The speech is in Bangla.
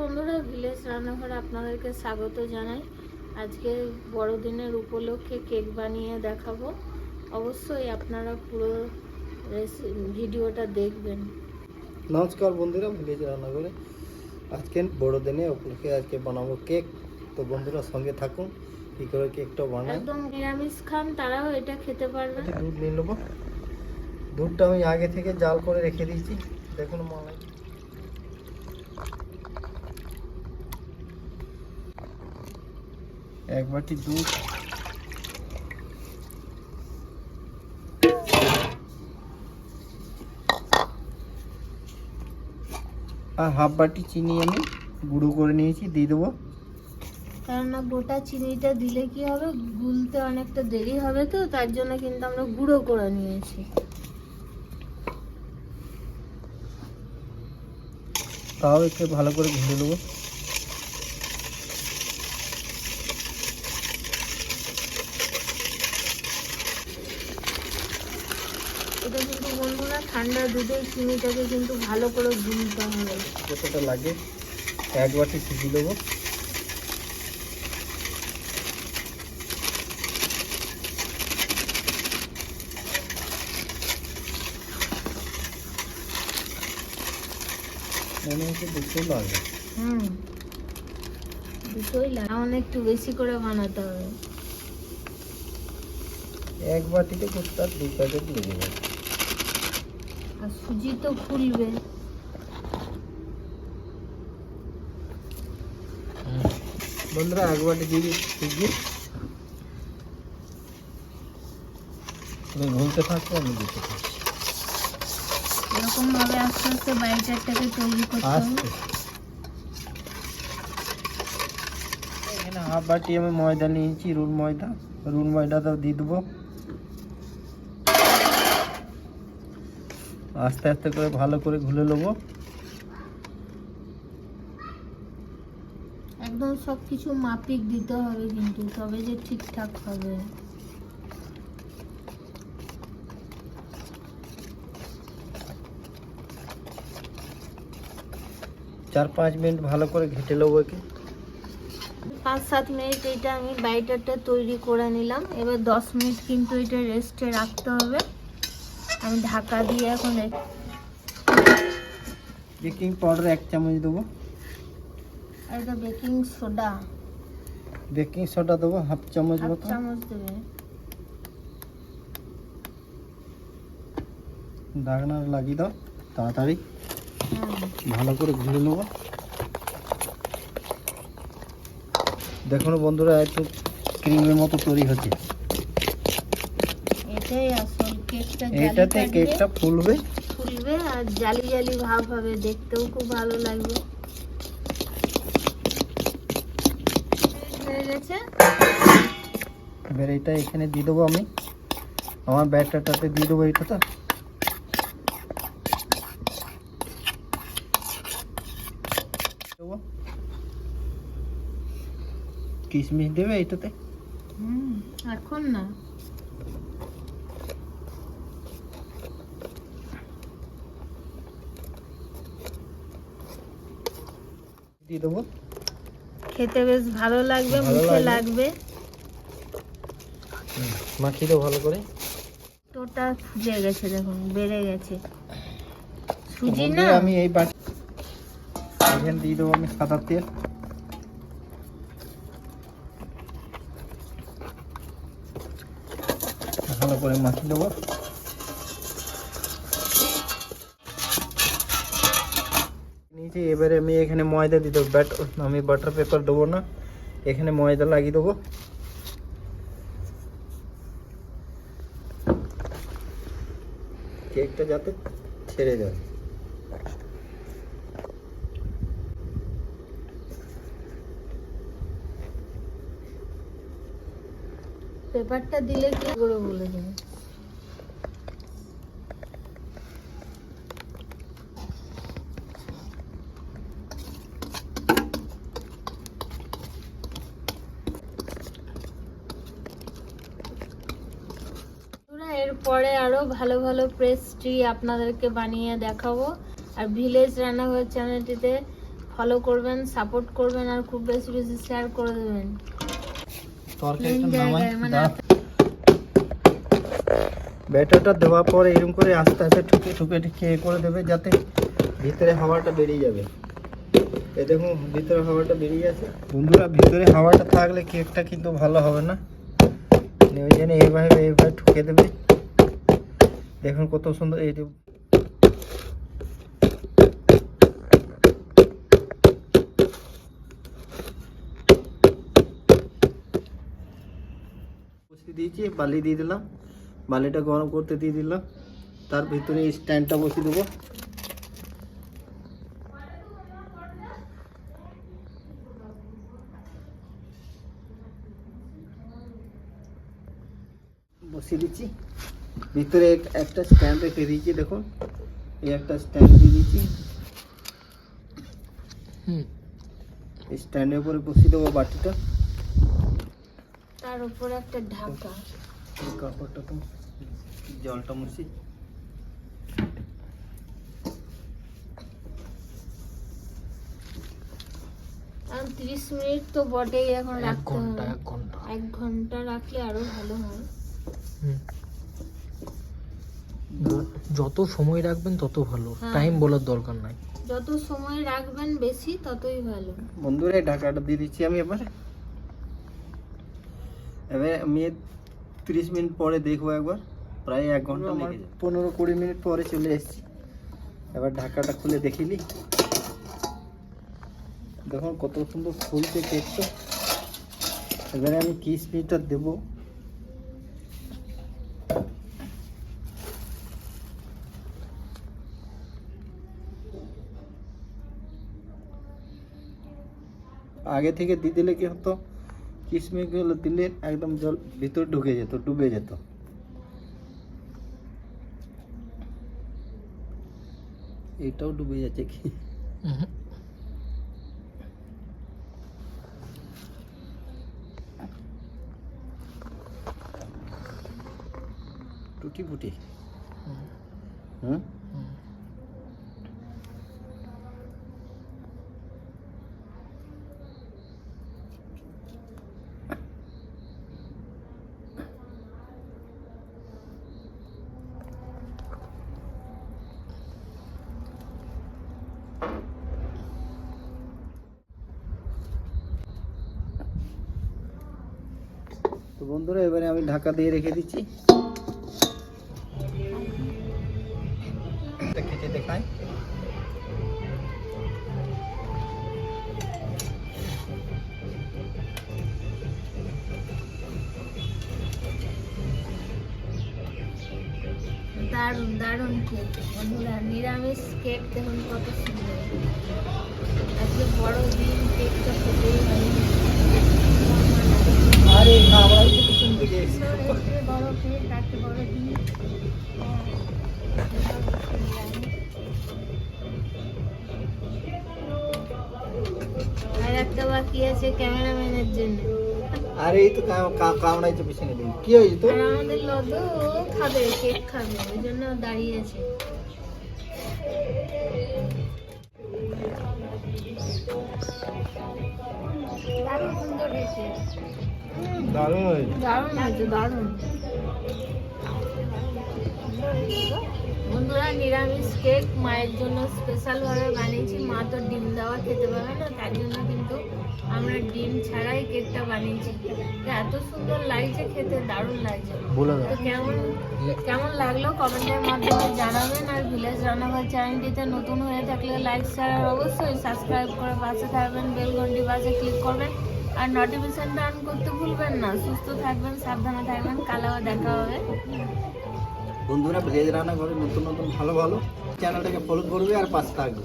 বন্ধুরা ভিলেজ রান্নাঘরে আপনাদেরকে স্বাগত জানাই। আজকে বড়দিনের উপলক্ষে কেক বানিয়ে দেখাবো। অবশ্যই আপনারা পুরো ভিডিওটা দেখবেন। নমস্কার বন্ধুরা ভিলেজ রান্না করে আজকে বড়দিনে উপলক্ষে আজকে বানাবো কেক। তো বন্ধুরা সঙ্গে থাকুন কী করে কেকটা বানাই? একদম নিরামিষ খান তারাও এটা খেতে পারবে। দুধ নিয়ে নেব। দুধটা আমি আগে থেকে জাল করে রেখে দিয়েছি। দেখুন মালাই। এক বাটি দুধ। আর হাফ বাটি চিনি আমি গুঁড়ো করে নিয়েছি দিয়ে দেবো। কেননা গোটা চিনিটা দিলে কি হবে? গুলতে অনেকটা দেরি হবে তো তার জন্য কিন্তু আমরা গুঁড়ো করে নিয়েছি। তাও একটু ভালো করে ঘুরে নেব। এটা কিন্তু বন্ধুরা ঠান্ডা দুধের চিনিটাকে কিন্তু ভালো করে গুলতে হবে। কতটা লাগে এক বাটি সিজি দেবো। মনে হচ্ছে দুটো লাগবে হুম। দুটোই লাগে। আমার একটু বেশি করে বানাতে হবে। এক বাটিতে করতে আর দু প্যাকেট লেগে যাবে আর সুজি তো ফুলবে বন্ধুরা এক বাটি দিয়ে সুজি। তুমি ঘুরতে থাকো আমি দিতে থাকছি এরকম ভাবে আস্তে আস্তে বাইটারটাকে তৈরি করতে হবে। এখানে হাফ বাটি আমি ময়দা নিয়েছি রুল ময়দা। রুল ময়দাটা দিয়ে দেবো। আস্তে আস্তে করে ভালো করে ঘুলে নেব। একদম সব কিছু মাপিক দিতে হবে কিন্তু তবে যে ঠিকঠাক হবে। চার পাঁচ মিনিট ভালো করে ঘেটে নেব একে পাঁচ সাত মিনিট এটা আমি বাইটারটা তৈরি করে নিলাম। এবার দশ মিনিট কিন্তু এটা রেস্টে রাখতে হবে। আমি ঢাকা দিয়ে এখন বেকিং পাউডার এক চামচ দেবো। আর এটা বেকিং সোডা। বেকিং সোডা দেবো হাফ চামচ মতো। চামচ দেবে। ঢাকনা লাগিয়ে দাও তাড়াতাড়ি। ভালো করে ঘুরে নেব। দেখুন বন্ধুরা একটু ক্রিমের মতো তৈরি হচ্ছে। আসল কেকটা ফুলবে। ফুলবে আর জালি জালি ভাব হবে দেখতেও খুব ভালো লাগবে। এবার এটা এখানে দিয়ে দেবো আমি। আমার ব্যাটারটাতে দিয়ে দেবো এইটাতে দেবো। কিশমিশ দেবে এইটাতে হুম এখন না। দিয়ে দেবো। খেতে বেশ ভালো লাগবে মুখে লাগবে। মাখিয়ে ভালো করে। টোটা ফুজে গেছে দেখুন বেড়ে গেছে। সুজি না? আমি এই বাটি এখানে দিয়ে দেবো আমি সাদা তেল। ভালো করে মাখিয়ে দেবো। নিচে এবারে আমি এখানে ময়দা দিয়ে দেবো। ব্যাট, আমি বাটার পেপার দেবো না। এখানে ময়দা লাগিয়ে দেবো। কেকটা যাতে ছেড়ে যায় পেপারটা দিলে কি করে বলে দেবে? পরে আরও ভালো ভালো পেস্ট্রি আপনাদেরকে বানিয়ে দেখাবো। আর ভিলেজ রান্নাঘর চ্যানেলটিতে ফলো করবেন সাপোর্ট করবেন, আর খুব বেশি বেশি শেয়ার করে দেবেন। তরকারিটা নামাই জায়গায় মানে। ব্যাটারটা দেওয়ার পর এরকম করে আস্তে আস্তে ঠুকে ঠুকে এ করে দেবে যাতে ভিতরে হাওয়াটা বেরিয়ে যাবে। এ দেখুন ভিতরে হাওয়াটা বেরিয়ে গেছে। বন্ধুরা ভিতরে হাওয়াটা থাকলে কেকটা কিন্তু ভালো হবে না। ওই জন্য এইভাবে এইভাবে ঠুকে দেবে। দেখুন কত সুন্দর এই দিয়েছি বালি দিয়ে দিলাম। বালিটা গরম করতে দিয়ে দিলাম। তার ভিতরে স্ট্যান্ডটা বসিয়ে দেবো। বসিয়ে দিচ্ছি। ভিতরে একটা স্ট্যান্ড রেখে দিয়েছি দেখুন। এই একটা স্ট্যান্ড দিয়ে দিয়েছি। স্ট্যান্ডের উপরে বসিয়ে দেবো বাটিটা। তার উপরে একটা ঢাকা। এই কাপড়টা তো জলটা মুছি। তিরিশ মিনিট তো বটেই এখন রাখতে হবে। এক ঘণ্টা। রাখলে আরও ভালো হয়। হুম। যত সময় রাখবেন তত ভালো। হ্যাঁ। টাইম বলার দরকার নাই। যত সময় রাখবেন বেশি ততই ভালো। বন্ধুরা ঢাকাটা দিয়ে দিচ্ছি আমি এবার। এবার আমি তিরিশ মিনিট পরে দেখব একবার প্রায় এক ঘণ্টা লেগে যাবে। পনেরো কুড়ি মিনিট পরে চলে এসেছি। এবার ঢাকাটা খুলে দেখিলি দেখুন কত সুন্দর ফুলছে কেকটা এবারে আমি কিসমিটা দেবো। আগে থেকে দিয়ে দিলে কি হতো? কিশমিশগুলো দিলে একদম জল ভিতর ঢুকে যেত ডুবে যেত। এটাও ডুবে যাচ্ছে কি? টুটি ফুটি হুম, বন্ধুরা, এবারে আমি ঢাকা দিয়ে রেখে দিচ্ছি। এটা কেটে দারুণ দারুণ কেক বন্ধুরা, নিরামিষ কেক দেখুন কত সুন্দর। আজকে বড় দিন কেকটা খেতেই হয় আরে খাওয়াই তো পিছন দিকে সুন্দর এসে বড় কেক তাকে বড় দিন আর একটা বাকি আছে ক্যামেরাম্যানের জন্য। আরে এই তো কা- কা- কামড়াইছে পিছনে দিকে কি হয়েছে তো আমাদের লদু খাবে কেক খাবে ওই জন্য দাঁড়িয়ে আছে। দারুণ সুন্দর হয়েছে। দারুণ হয়েছে দারুণ। নিরামিষ কেক মায়ের জন্য স্পেশালভাবে বানিয়েছি। মা তো ডিম দেওয়া খেতে পারে না তার জন্য কিন্তু আমরা ডিম ছাড়াই কেকটা বানিয়েছি। এত সুন্দর লাগছে খেতে দারুণ লাগছে। তো কেমন কেমন লাগল কমেন্টের মাধ্যমে জানাবেন আর ভিলেজ রান্নাঘর চ্যানেলটিতে নতুন হয়ে থাকলে লাইক শেয়ার অবশ্যই সাবস্ক্রাইব করে পাশে থাকবেন বেল ঘন্টি পাশে ক্লিক করবেন। আর নোটিফিকেশনটা অন করতে ভুলবেন না। সুস্থ থাকবেন সাবধানে থাকবেন। কাল দেখা হবে। বন্ধুরা ভেজ রান্না করে নতুন নতুন ভালো ভালো চ্যানেলটাকে ফলো করবে আর পাশে থাকবে।